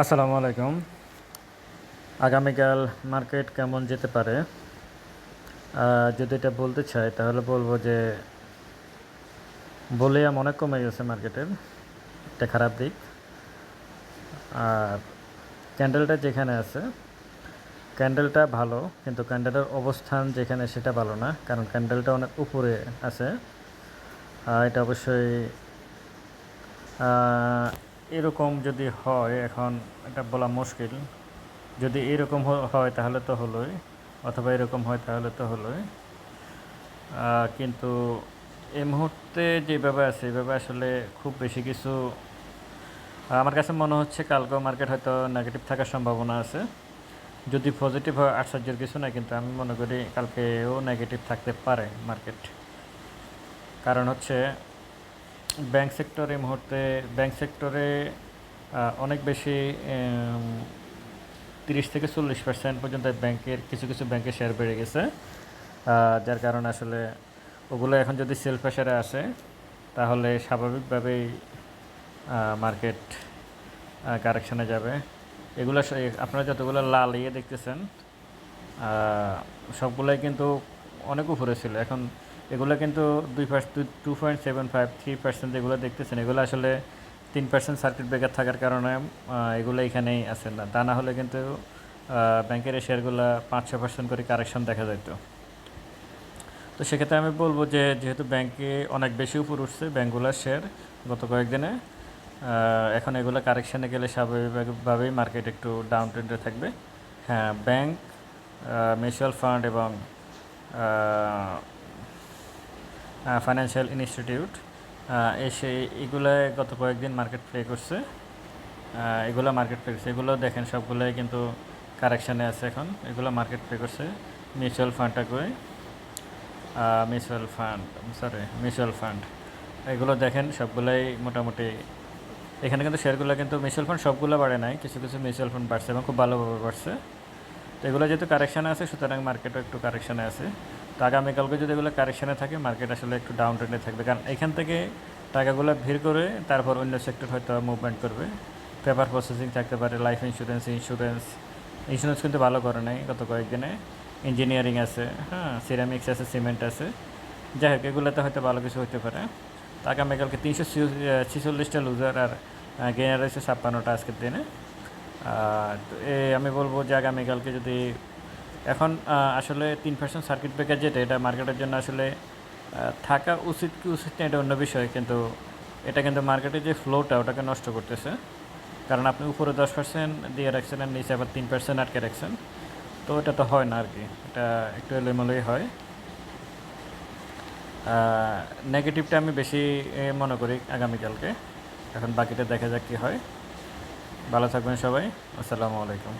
আসসালামু আলাইকুম। আগামীকাল মার্কেট কেমন যেতে পারে? যদি এটা বলতে চাই, তাহলে বলব যে ভলিউম অনেক কমে গেছে মার্কেটের। এটা খারাপ দিক। আর ক্যান্ডেলটা যেখানে আছে, ক্যান্ডেলটা ভালো, কিন্তু ক্যান্ডেলের অবস্থান যেখানে সেটা ভালো না, কারণ ক্যান্ডেলটা অনেক উপরে আছে। এটা অবশ্যই এরকম যদি হয়, এখন এটা বলা মুশকিল। যদি এরকম হয়, তাহলে তো হলোই। অথবা এরকম হয়, তাহলে তো হলোই। কিন্তু এই মুহূর্তে যেভাবে আছে এইভাবে আসলে খুব বেশি কিছু আমার কাছে মনে হচ্ছে কালকেও মার্কেট হয়তো নেগেটিভ থাকার সম্ভাবনা আছে। যদি পজিটিভ হয়, আশ্চর্যের কিছু না কিন্তু আমি মনে করি কালকেও নেগেটিভ থাকতে পারে মার্কেট কারণ হচ্ছে ব্যাংক সেক্টর এই মুহূর্তে, ব্যাংক সেক্টরে অনেক বেশি তিরিশ থেকে চল্লিশ পার্সেন্ট পর্যন্ত ব্যাংকের কিছু কিছু ব্যাংকের শেয়ার বেড়ে গেছে। যার কারণে আসলে ওগুলো এখন যদি সেল প্রেশারে আসে, তাহলে স্বাভাবিকভাবেই মার্কেট কারেকশানে যাবে। এগুলো আপনারা যতগুলো লাল ইয়ে দেখতেছেন সবগুলোই কিন্তু অনেক উপরে ছিল। এখন এগুলো কিন্তু দুই two point seven five three percent যেগুলো দেখতেছেন, এগুলো আসলে তিন পার্সেন্ট সার্কিট ব্রেকার থাকার কারণে এগুলো এখানেই আছে না। তা না হলে কিন্তু ব্যাংকের এই শেয়ারগুলো পাঁচ ছ পার্সেন্ট করে কারেকশন দেখা যেত তো সেক্ষেত্রে আমি বলব যে, যেহেতু ব্যাংকে অনেক বেশি উপর উঠছে ব্যাংকগুলোর শেয়ার গত কয়েকদিনে এখন এগুলো কারেকশানে গেলে স্বাভাবিকভাবেই মার্কেট একটু ডাউন ট্রেন্ডে থাকবে। হ্যাঁ ব্যাংক মিউচুয়াল ফান্ড এবং ফাইন্যান্সিয়াল ইনস্টিটিউট এসে এগুলো গত কয়েকদিন মার্কেট প্লে করছে। এগুলো মার্কেট প্লে করছে। এগুলো দেখেন, সবগুলোই কিন্তু কারেকশানে আছে এখন। এগুলো মার্কেট প্লে করছে। মিউচুয়াল ফান্ডটা করে mutual fund sorry mutual fund এগুলো দেখেন, সবগুলাই মোটামুটি, এখানে কিন্তু শেয়ারগুলো কিন্তু মিউচুয়াল ফান্ড সবগুলো বাড়ে নাই। কিছু কিছু মিউচুয়াল ফান্ড বাড়ছে এবং খুব ভালোভাবে বাড়ছে। তো এগুলো যেহেতু কারেকশানে আছে, সুতরাং মার্কেটও একটু কারেকশানে আছে। তো আগামীকালকে যদি এগুলো কারেকশানে থাকে মার্কেট আসলে একটু ডাউন ট্রেন্ডে থাকবে। কারণ এখান থেকে টাকাগুলো ভিড় করে তারপর অন্য সেক্টর হয়তো মুভমেন্ট করবে। পেপার প্রসেসিং থাকতে পারে লাইফ ইন্স্যুরেন্স ইন্স্যুরেন্স ইন্স্যুরেন্স কিন্তু ভালো করে নাই গত কয়েকদিনে। ইঞ্জিনিয়ারিং আছে হ্যাঁ সিরামিক্স আছে সিমেন্ট আছে। যাই হোক, এগুলোতে হয়তো ভালো কিছু হতে পারে। তো আগামীকালকে তিনশো ছিচল্লিশটা লুজার আর গেনার রয়েছে ছাপ্পান্নটা আজকের দিনে। আর তো আমি বলব যে আগামীকালকে যদি এখন আসলে তিন পার্সেন্ট সার্কিট ব্রেকার যেটা, এটা মার্কেটের জন্য আসলে থাকা উচিত কি উচিত না, এটা অন্য বিষয়। কিন্তু এটা কিন্তু মার্কেটের যে ফ্লোটা ওটাকে নষ্ট করতেছে। কারণ আপনি উপরে দশ পার্সেন্ট দিয়ে রাখছেন আর নিচে আবার তিন পার্সেন্ট আটকে রাখছেন। তো এটা তো হয় না আর কি এটা একটু এলোমেলোই হয়। নেগেটিভটা আমি বেশি মনে করি আগামীকালকে। এখন বাকিটা দেখা যাক কী হয়। ভালো থাকবেন সবাই। আসসালামু আলাইকুম।